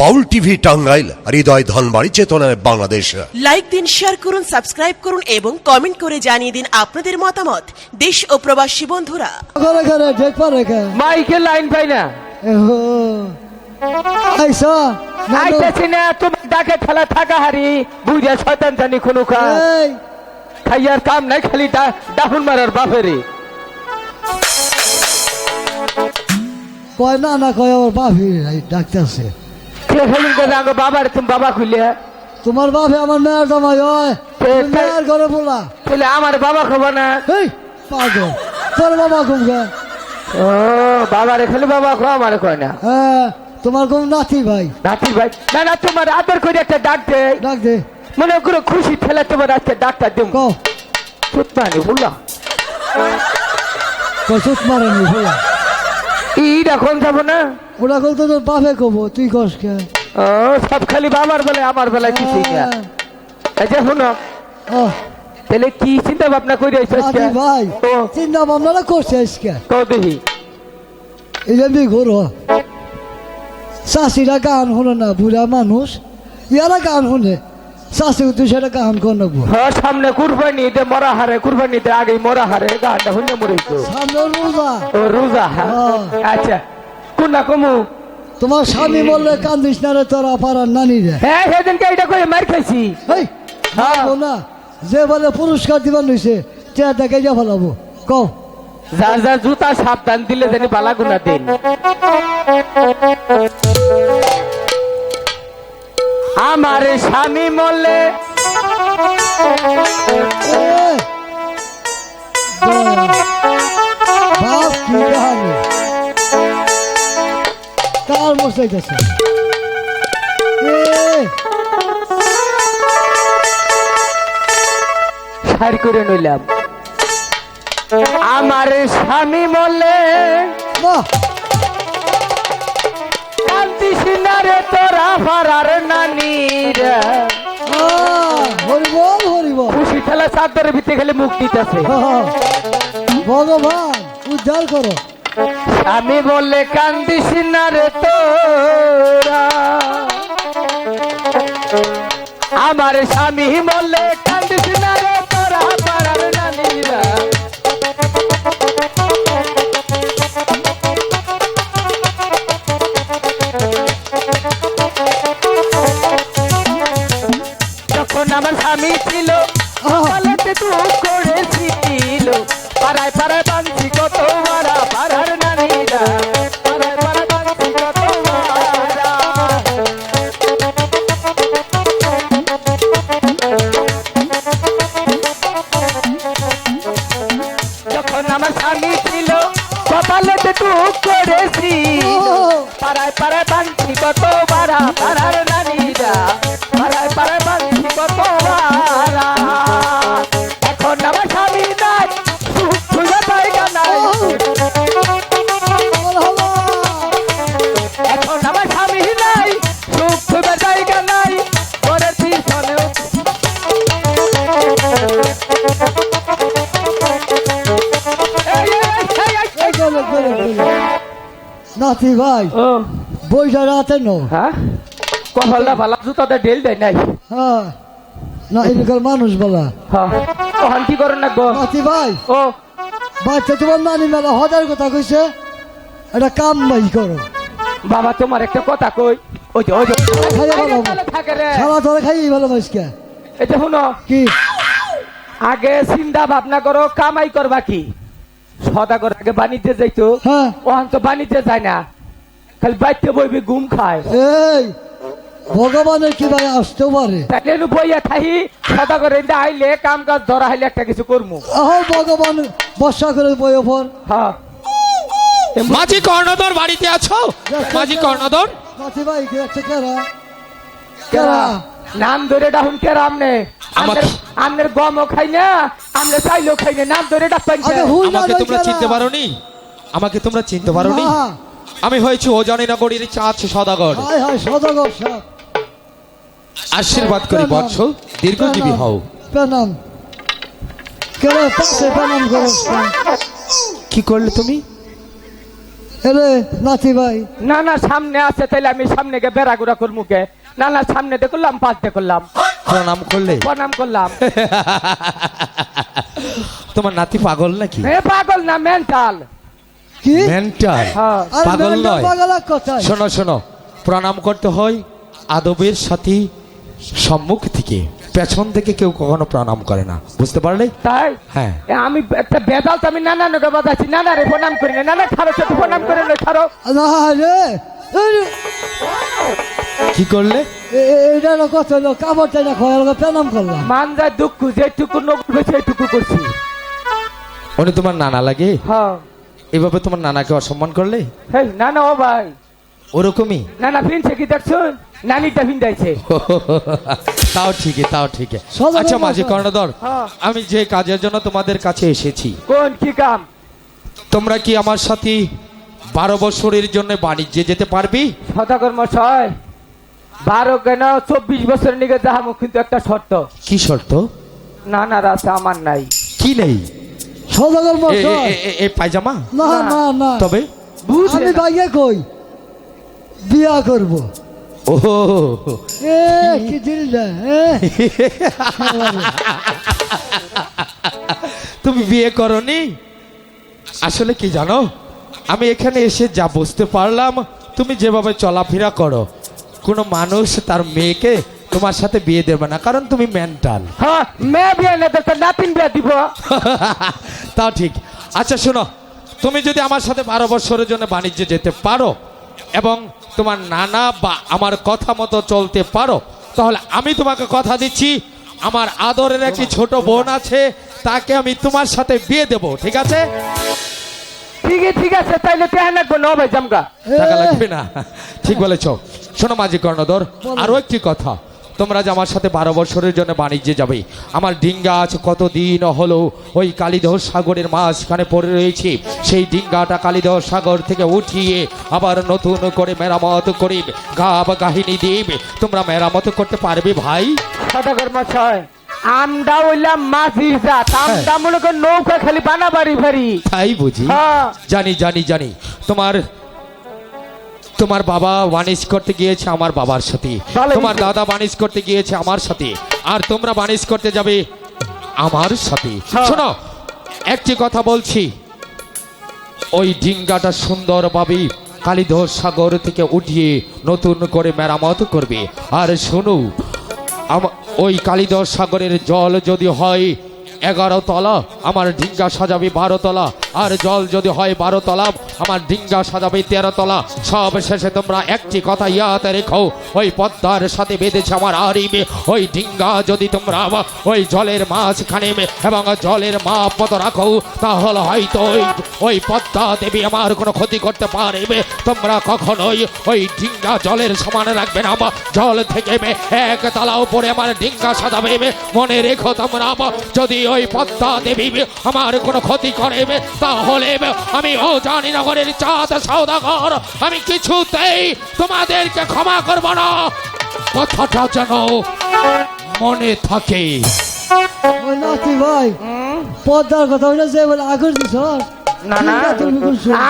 বাউল TV Tangail হৃদয় ধনবাড়ি চেতনায় Bangladesh. Like দিন share করুন সাবস্ক্রাইব করুন এবং কমেন্ট করে জানিয়ে দিন আপনাদের মতামত। দেশ ও প্রবাসী বন্ধুরা। ঘরে ঘরে ঢেক পারে কে মাইকে লাইন পাই না। আইসা আইতেছি না তোমার ডাকে খেলা থাকা হারি। বুঝে শয়তান জানি কোনো এই। খাইয়ার কাম নাই খালি ডা- ডাহুন মারার বাপেরে কয় না না কয় আমার বাপি ডাকতেছে। কে খেলুন করে আগে বাবার তুমি বাবা খুলে তোমার বাপে আমার মেয়ের জামাই হয় মেয়ের ঘরে বলা। বলে আমার বাবা খবো না? এই পাগল। তোর বাবা গে। ও বাবারে খেলে বাবা খো আমার কয় না? হ্যাঁ তোমার কোন নাতি ভাই? নাতির ভাই। না না তোমার আদর করে একটা ডাক দে। ডাক দে। মনে করো খুশি ঠেলে তোমার আজকে ডাক্তার দেব কও। সুতমানি বললাম কসুত মারেনি বলা। ইটা কোন যাব না? ওরা কল তো তোর বাপে কব তুই কস কে? ও সব খালি বাবার বেলায় আমার বেলায় কিছুই না। হ্যাঁ। এই শুনো তাহলে কি চিন্তা ভাবনা করে নাতি ভাই চিন্তা ভাবনা করছে আজকে? তো দেখি। এই যে ঘুরো। চাষিরা গান শুনে না বুড়া মানুষ ইয়ারা গান শুনে। চাষি উদ্দেশ্যে একটা গান হ্যাঁ সামনে কুরবানি দে মরা হারে কুরবানি দে আগে মরা হারে গানটা হইলে মরেছো সামনে রোজা। ও রোজা হ্যাঁ। আচ্ছা কোনটা কমু? তোমার স্বামী বললে কান্দিস না রে তোরা পাড়ার নানি রে। হ্যাঁ সেদিনকে এটা করে মার খাইছি। এই হ্যাঁ। না যে বলে পুরস্কার দিবার নইছে তে দেখে যা ফেলাবো। কও। যার যার জুতা সাবধান দিলে জানি বালা গুনা দিন। আমার স্বামী মশাইতেছে সার করে নইলাম আমার স্বামী মরলে বাহ। কান্দিস না রে তোরা ফারার নানি রে হরিবল হরিবল খুশি ঠেলা চাদরের ভিতরে খেলে মুখ দিতেছে। হ্যাঁ, ভগবান উদ্ধার করো। আমি বলে কান্দিস না রে তোরা। আমার স্বামী বললে করেছি। পাড়ায় পাড়ায় বাঁধছি কত মারা পাড়ার নানিরা নাতি ভাই ও। বইটা রাতে নো। হ্যাঁ কপালটা ভালো জুতাতে ঢেল দেয় নাই। হ্যাঁ না এদিকার মানুষ বলা। হ্যাঁ ওখান কি করেন না গো নাতি ভাই ও। বাচ্চা তোমার নানি মেলা হজার কথা কইছে। এটা কাম নাই করো। বাবা তোমার একটা কথা কই? ওই যে ওই যে। খাইয়া এই যে ভালো তলে থাকে রে। সারা ধরে খাই ভালো মাইসকে। এই যে শুনো। কি? আগে চিন্তা ভাবনা করো কামাই করবা কি? সদাগর আগে বাণিজ্যে যাইতো। হ্যাঁ। ওখান তো বাণিজ্যে যায় না। খালি বাইতে বইবি ঘুম খায়। এই ভগবানের কি ভাই আসতেও পারে। তাইলে নু বইয়া থাহি সদাগর এনে আইলে কাম কাজ ধরা হইলে একটা কিছু করমু। আহ ভগবান বর্ষা করে বই ওপর। হ্যাঁ মাঝি কর্ণধর বাড়িতে আছো? মাঝি কর্ণধর? নাতি ভাই কি একটা কেরা? কেরা? নাম ধরে ডাহুন কেরা আমনে আমাকে- আমনের গমও খাই না আমনে চাইলেও খাই না নাম ধরে আগে আমাকে তোমরা? চিনতে পারোনি? আমাকে তোমরা চিনতে পারোনি? না। আমি হয়েছি ওজনে নগরীর চাঁদ সদাগর। সদাগর আশীর্বাদ করি বৎস। দীর্ঘজীবী হও। প্রণাম। প্রণাম করো। কি করলে তুমি? নাতি ভাই। না না সামনে আছে তাইলে আমি সামনে গিয়ে বেড়া গুড়া কর মুখে না না সামনে দিয়ে করলাম পাশে করলাম। প্রণাম করলে? প্রণাম করলাম? তোমার নাতি পাগল নাকি? এ পাগল না মেন্টাল কি? মেন্টাল হ্যাঁ। আরে পাগল মেয়েটা নয়। পাগল কথায়। শোনো শোনো। প্রণাম করতে হয় আদবের সাথে সম্মুখ থেকে। পেছন থেকে কেউ কখনো প্রণাম করে না। বুঝতে পারলে? তাই? হ্যাঁ। এ, আমি একটা বেদাল তো আমি নানা নগে বাজাচ্ছি নানা রে প্রণাম করি না নানা খারো তো প্রণাম করে না খারো না রে এই রে, কি করলে? এ- এ- এইটা হলো কথা হলো কাপড়টা না খয়াল প্রণাম করলাম। মান যায় দুঃখ যেটুকু নকবে সেইটুকু করছি। উনি তোমার নানা লাগে? হ্যাঁ। এভাবে তোমার নানাকে অসম্মান করলে? হেই নানা ও ভাই। ওরকমই? নানা ফিনছে কি দেখছ নানিটা ফিন্দাইছে। তাও ঠিকই তাও ঠিক সদর আচ্ছা। মাঝি কর্ণধর হ্যাঁ। আমি যে কাজের জন্য তোমাদের কাছে এসেছি কোন কি কাম? তোমরা কি আমার সাথে বারো বছরের জন্য বাণিজ্যে যেতে পারবি? সদাগর মশাই। বারো কেন? চব্বিশ বছর নিকে যাহামু কিন্তু একটা শর্ত। কি শর্ত? না না রাস্তা আমার নাই। কি নেই? সদাগর মশাই এ- পায়জামা? না না। না তবে? আমি। ভাইয়া কই? বিয়া করব। ও এ কি দিল তুমি বিয়ে করনি? আসলে কি জানো? আমি এখানে এসে যা বুঝতে পারলাম তুমি যেভাবে চলাফেরা করো কোনো মানুষ তার মেয়েকে তোমার সাথে বিয়ে দেবে না কারণ তুমি মেন্টাল হ্যাঁ মেয়ে বিয়ে না তো নাতিন বিয়ে দিব। তাও ঠিক। আচ্ছা শোনো তুমি যদি আমার সাথে বারো বছরের জন্য বাণিজ্যে যেতে পারো এবং তোমার নানা বা আমার কথা মতো চলতে পারো তাহলে আমি তোমাকে কথা দিচ্ছি আমার আদরের একটি ছোট বোন আছে তাকে আমি তোমার সাথে বিয়ে দেব ঠিক আছে? ঠিক আছে ঠিক আছে তাইলে তেহান লাগবো ন ভাই জামগা টাকা লাগবে না। ঠিক বলেছ। শোনো মাঝি কর্ণধর আরও একটি কথা। তোমরা যে আমার সাথে বারো বছরের জন্য বাণিজ্যে যাবে আমার ডিঙ্গা আজ কতদিন হলো ওই কালীদহ সাগরের মাঝখানে পড়ে রয়েছে। সেই ডিঙ্গাটা কালীদহ সাগর থেকে উঠিয়ে আবার নতুন করে মেরামত করে গাব কাহিনী দিব তোমরা মেরামত করতে পারবে ভাই? সদাগর মশাই। আমদা হইলাম মাঝির জাত আমদা মনে নৌকা খালি বানাবাড়ি ভারি। তাই বুঝি। হ্যাঁ। জানি জানি জানি। তোমার তোমার বাবা বাণিজ্য করতে গিয়েছে আমার বাবার সাথে। তোমার দাদা বাণিজ্য করতে গিয়েছে আমার সাথে। আর তোমরা বাণিজ্য করতে যাবে আমার সাথে। হ্যাঁ। শোনো একটি কথা বলছি। ওই ডিঙ্গাটা সুন্দরভাবে কালীধর সাগর থেকে উঠিয়ে নতুন করে মেরামত করবে। আর শোনো আম- ওই কালিদর সাগরের জল যদি হয় এগারো তলা আমার ঢিঙ্গা সাজাবে বারো তলা। আর জল যদি হয় বারো তলা, আমার ডিঙ্গা সাজাবে তেরো তলা। সব শেষে তোমরা একটি কথা ইয়াতে রেখো, ওই পদ্মার সাথে বেঁধেছে আমার আরিবে ওই ডিঙ্গা যদি তোমরা ওই জলের মাঝখানে এবং জলের মাপ মতো রাখো, তাহলে হয়তো ওই ওই পদ্মা দেবী আমার কোনো ক্ষতি করতে পারবে। তোমরা কখনোই ওই ডিঙ্গা জলের সমান রাখবে না জল থেকে এক তালা উপরে আমার ডিঙ্গা সাজাবে। মনে রেখো তোমরা যদি ওই পদ্মা দেবী আমার কোনো ক্ষতি করে তাহলে আমি ও জানি নগরের চাঁদ সৌদাগর আমি কিছুতেই তোমাদেরকে ক্ষমা করব না। কথাটা যেন মনে থাকে। নাতি ভাই পদ্মার কথা হইলে যে বলে আগর দিছ না না। তুমি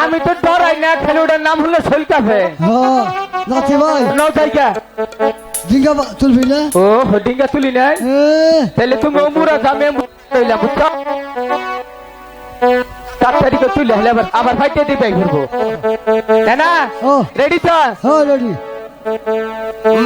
আমি তো ডরাই না খালি নাম হলো শৈল কাফে হ্যাঁ নাতি ভাই। নৌকাইকা ডিঙ্গা তুলবি না? ও হোডিঙ্গা তুলি নাই? তাহলে তুমি অমুরা দামে কইলাম বুঝছ? চার তারিখে তুলে হলে আবার আবার ফাইটে দিবে ঘুরবো। তাই না? রেডি তো? হ্যাঁ রেডি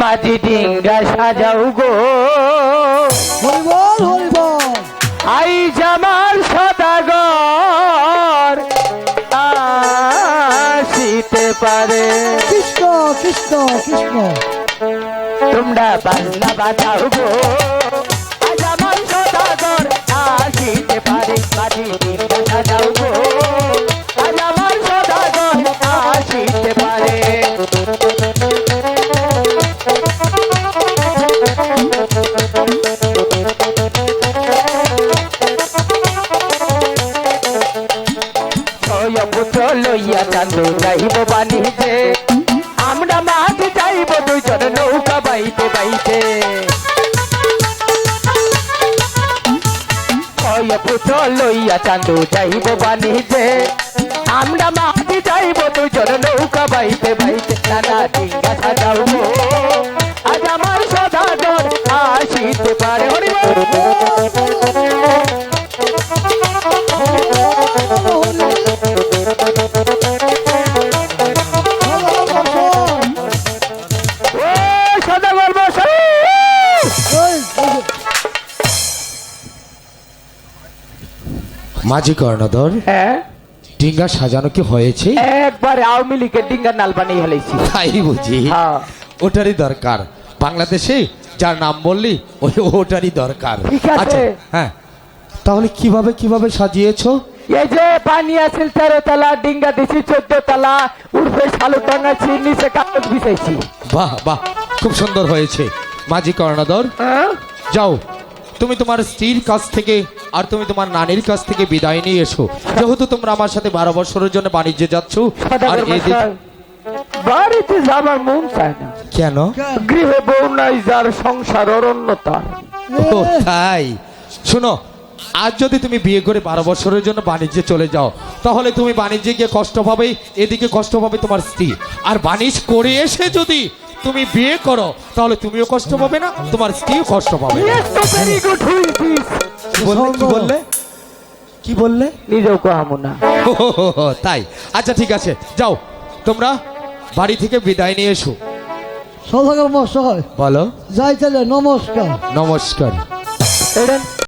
মাঝি ডিঙ্গা সাজাও গো। হরিবল হরিবল। আই জামাল সদাগর আসিতে পারে। কৃষ্ণ কৃষ্ণ কৃষ্ণ। তোমরা বাংলা বাজাও গো। পারে মাঝি সাজাও গো ছয় পুত্র লইয়া চান্দু যাইব বাণিজ্যে আমরা মাটি যাইব দুজন নৌকা বাইতে বাইতে নানা ডিঙ্গা সাজাও আজ আমার সদাগর আসিতে পারে হরি মাঝি কর্ণধর হ্যাঁ। ডিঙ্গা সাজানো কি হয়েছে? একবারে আওয়ামী লীগের ডিঙ্গা নাল বানিয়ে হেলাইছি তাই বুঝি? হ্যাঁ। ওটারই দরকার। বাংলাদেশে যার নাম বললি ওই ওটারই দরকার। ঠিক আছে। আচ্ছা, হ্যাঁ। তাহলে কীভাবে কীভাবে সাজিয়েছো? এই যে পানি আছে তেরো তলা ডিঙ্গা দিছি চোদ্দ তলা উর্ফে শালু টাঙাচ্ছি নিচে কাগজ বিছাইছি। বাহ বাহ খুব সুন্দর হয়েছে। মাঝি কর্ণধর হ্যাঁ? যাও তুমি তোমার স্ত্রীর কাছ থেকে আর তুমি তোমার নানির কাছ থেকে বিদায় নিয়ে এসো। যেহেতু তোমরা আমার সাথে বারো বছরের জন্য বাণিজ্যে যাচ্ছ আর বাড়িতে যাবার মন চায় না। কেন? কেন? গৃহে বউ নাই যার সংসার অরণ্য তার ও তাই। শোনো আজ যদি তুমি বিয়ে করে বারো বছরের জন্য বাণিজ্যে চলে যাও তাহলে তুমি বাণিজ্যে গিয়ে কষ্ট পাবে এদিকে কষ্ট পাবে তোমার স্ত্রী। আর বাণিজ্য করে এসে যদি তুমি বিয়ে করো তাহলে তুমিও কষ্ট পাবে না তোমার স্ত্রীও কষ্ট পাবে? কি বললে কি বললে? নিজেও কাহামো না হো হো হো, তাই। আচ্ছা ঠিক আছে যাও তোমরা বাড়ি থেকে বিদায় নিয়ে এসো। সদাগর মশাই বলো। যাই তাহলে নমস্কার। নমস্কার।